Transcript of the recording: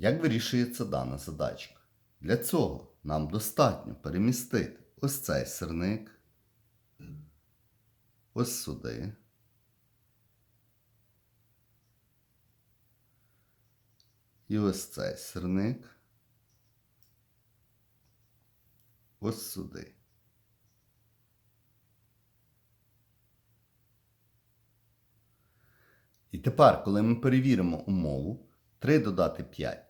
Як вирішується дана задачка? Для цього нам достатньо перемістити ось цей сирник, ось сюди. І ось цей сирник. Ось сюди. І тепер, коли ми перевіримо умову, 3 додати 5